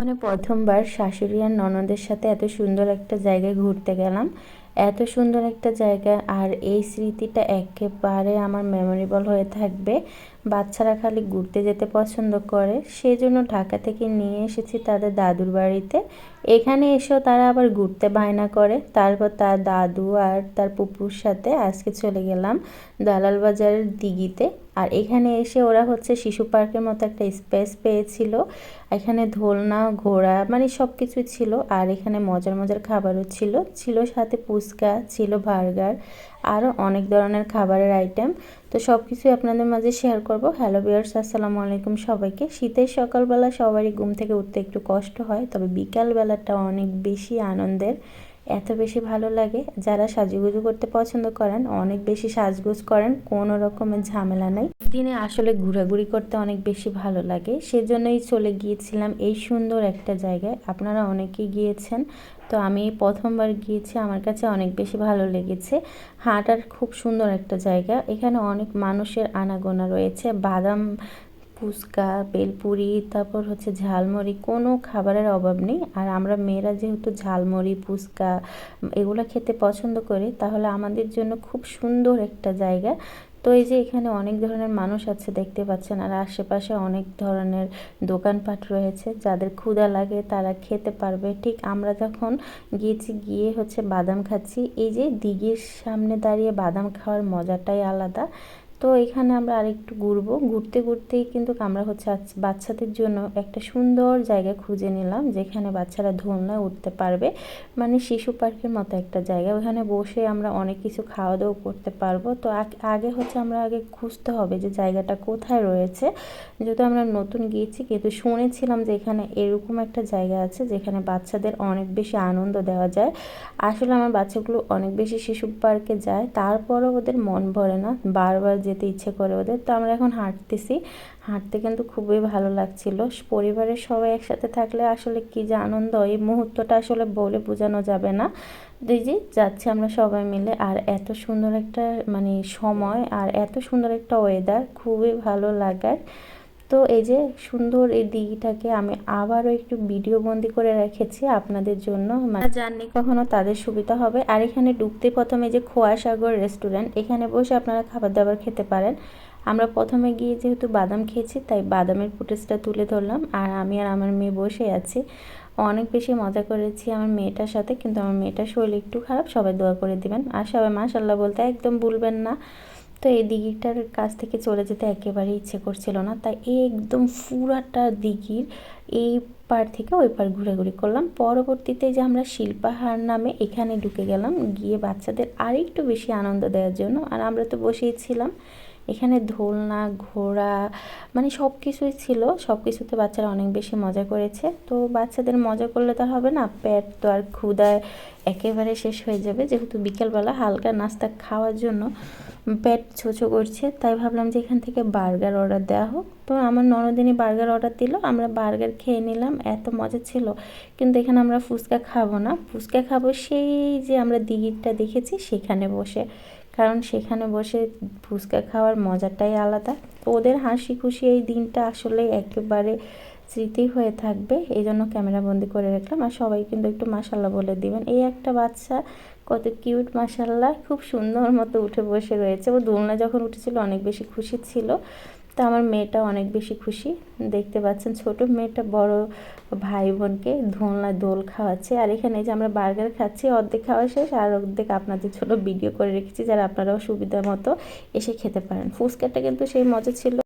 জীবনে প্রথমবার শাশুড়ি আর ননদের সাথে এত সুন্দর একটা জায়গায় ঘুরতে গেলাম। এত সুন্দর একটা জায়গা আর এই স্মৃতিটা একেবারে আমার মেমোরেবল হয়ে থাকবে। বাচ্চারা খালি ঘুরতে যেতে পছন্দ করে। সেই জন্য ঢাকা থেকে নিয়ে এসেছি তাদের দাদুর বাড়িতে। এখানে এসেও তারা আবার ঘুরতে বায়না করে। তারপর তার দাদু আর তার পুপুর সাথে আজকে চলে গেলাম দালাল বাজারের দিঘিতে। আর এখানে এসে ওরা হচ্ছে শিশু পার্কের মতো একটা স্পেস পেয়েছিল। এখানে ধোলনা, ঘোড়া মানে সব কিছুই ছিল। আর এখানে মজার মজার খাবারও ছিল। ছিল সাথে ফুচকা, ছিল বার্গার আরও অনেক ধরনের খাবারের আইটেম তো সব কিছুই আপনাদের মাঝে শেয়ার করব। হ্যালো বিয়ার্স আসসালামু আলাইকুম সবাইকে। শীতের সকালবেলা সবারই ঘুম থেকে উঠতে একটু কষ্ট হয়, তবে বিকালবেলাটা অনেক বেশি আনন্দের। এত বেশি ভালো লাগে। যারা সাজুগুজু করতে পছন্দ করেন, অনেক বেশি সাজগুজ করেন, কোনো রকমের ঝামেলা নাই। দিনে আসলে ঘোরাঘুরি করতে অনেক বেশি ভালো লাগে। সেজন্যই চলে গিয়েছিলাম এই সুন্দর একটা জায়গায়। আপনারা অনেকেই গিয়েছেন, তো আমি প্রথমবার গিয়েছি, আমার কাছে অনেক বেশি ভালো লেগেছে। হাঁটার খুব সুন্দর একটা জায়গা। এখানে অনেক মানুষের আনাগোনা রয়েছে। বাদাম ফুচকা, বেলপুরি, তারপর হচ্ছে ঝালমুড়ি, কোনো খাবারের অভাব নেই। আর আমরা মেয়েরা যেহেতু ঝালমুড়ি, ফুচকা এগুলো খেতে পছন্দ করি, তাহলে আমাদের জন্য খুব সুন্দর একটা জায়গা। তো এই যে এখানে অনেক ধরনের মানুষ আছে, দেখতে পাচ্ছেন, আর আশেপাশে অনেক ধরনের দোকানপাট রয়েছে, যাদের ক্ষুধা লাগে তারা খেতে পারবে। ঠিক আমরা যখন গিয়েছি, গিয়ে হচ্ছে বাদাম খাচ্ছি। এই যে দিঘির সামনে দাঁড়িয়ে বাদাম খাওয়ার মজাটাই আলাদা। তো এখানে আমরা আরেকটু ঘুরবো। ঘুরতে ঘুরতেই কিন্তু আমরা হচ্ছে বাচ্চাদের জন্য একটা সুন্দর জায়গা খুঁজে নিলাম, যেখানে বাচ্চারা ধোলনায় উঠতে পারবে। মানে শিশু পার্কের মতো একটা জায়গা। ওখানে বসে আমরা অনেক কিছু খাওয়া দাওয়া করতে পারব। তো আগে হচ্ছে আমরা আগে খুঁজতে হবে যে জায়গাটা কোথায় রয়েছে। যেহেতু আমরা নতুন গিয়েছি, কিন্তু শুনেছিলাম যে এখানে এরকম একটা জায়গা আছে, যেখানে বাচ্চাদের অনেক বেশি আনন্দ দেওয়া যায়। আসলে আমার বাচ্চাগুলো অনেক বেশি শিশু পার্কে যায়। তারপরও ওদের মন ভরে না। বারবার যেতে ইচ্ছে করে ওদের। তো আমরা এখন হাঁটতেছি। হাঁটতে কিন্তু খুবই ভালো লাগছিল। পরিবারের সবাই একসাথে থাকলে আসলে কি যে আনন্দ, এই মুহূর্তটা আসলে বলে বোঝানো যাবে না। দিদি যাচ্ছি আমরা সবাই মিলে, আর এত সুন্দর একটা মানে সময়, আর এত সুন্দর একটা ওয়েদার খুবই ভালো লাগার। তো এই যে সুন্দর এই দিঘিটাকে আমি আবারও একটু ভিডিও বন্দি করে রেখেছি আপনাদের জন্য। জাননি কখনো তাদের সুবিধা হবে। আর এখানে ডুবতে প্রথমে যে খোয়া সাগর রেস্টুরেন্ট, এখানে বসে আপনারা খাবার দাবার খেতে পারেন। আমরা প্রথমে গিয়ে যেহেতু বাদাম খেয়েছি, তাই বাদামের ফুটেজটা তুলে ধরলাম। আর আমি আর আমার মেয়ে বসে আছি। অনেক বেশি মজা করেছি আমার মেয়েটার সাথে, কিন্তু আমার মেয়েটার শরীর একটু খারাপ, সবাই দোয়া করে দিবেন। আর সবাই মাশাল্লাহ বলতে একদম ভুলবেন না। তো এই দিঘিটার কাছ থেকে চলে যেতে একেবারেই ইচ্ছে করছিল না। তাই একদম পুরাটা দিঘির এই পার থেকে ওই পার ঘোরাঘুরি করলাম। পরবর্তীতে যে আমরা শিল্পাহার নামে এখানে ঢুকে গেলাম, গিয়ে বাচ্চাদের আরেকটু বেশি আনন্দ দেওয়ার জন্য। আর আমরা তো বসেই ছিলাম। এখানে দোলনা ঘোড়া মানে সব কিছুই ছিল। সব কিছুতে বাচ্চারা অনেক বেশি মজা করেছে। তো বাচ্চাদের মজা করলে তো হবে না। পেট তো আর ক্ষুদায় একেবারে শেষ হয়ে যাবে। যেহেতু বিকেলবেলা হালকা নাস্তা খাওয়ার জন্য পেট ছোছো করছে, তাই ভাবলাম যে এখান থেকে বার্গার অর্ডার দেওয়া হোক। তো আমার ননদিনী বার্গার অর্ডার দিল। আমরা বার্গার খেয়ে নিলাম। এত মজা ছিল। কিন্তু এখানে আমরা ফুচকা খাব না। ফুচকা খাব সেই যে আমরা দিঘিরটা দেখেছি, সেখানে বসে। কারণ সেখানে বসে ফুচকা খাওয়ার মজাটাই আলাদা। তো ওদের হাসি খুশি এই দিনটা আসলে একেবারে স্মৃতি হয়ে থাকবে। এই জন্য ক্যামেরাবন্দি করে রাখলাম। আর সবাই কিন্তু একটু মাসাল্লাহ বলে দিবেন। এই একটা বাচ্চা কত কিউট মাসাল্লাহ খুব সুন্দর মতো উঠে বসে রয়েছে। ও দোলনা যখন উঠেছিল, অনেক বেশি খুশি ছিল। তো আমার মেয়েটা অনেক বেশি খুশি। দেখতে পাচ্ছেন ছোট মেয়েটা বড় ভাই বোনকে ধোলনা দোল খাওয়াচ্ছে। আর এখানে যে আমরা বার্গার খাচ্ছি, অর্ধেক খাওয়া শেষ, আর অর্ধেক আপনাদের ছোট ভিডিও করে রেখেছি, যারা আপনারাও সুবিধা মতো এসে খেতে পারেন। ফুচকাটা কিন্তু সেই মজা ছিল।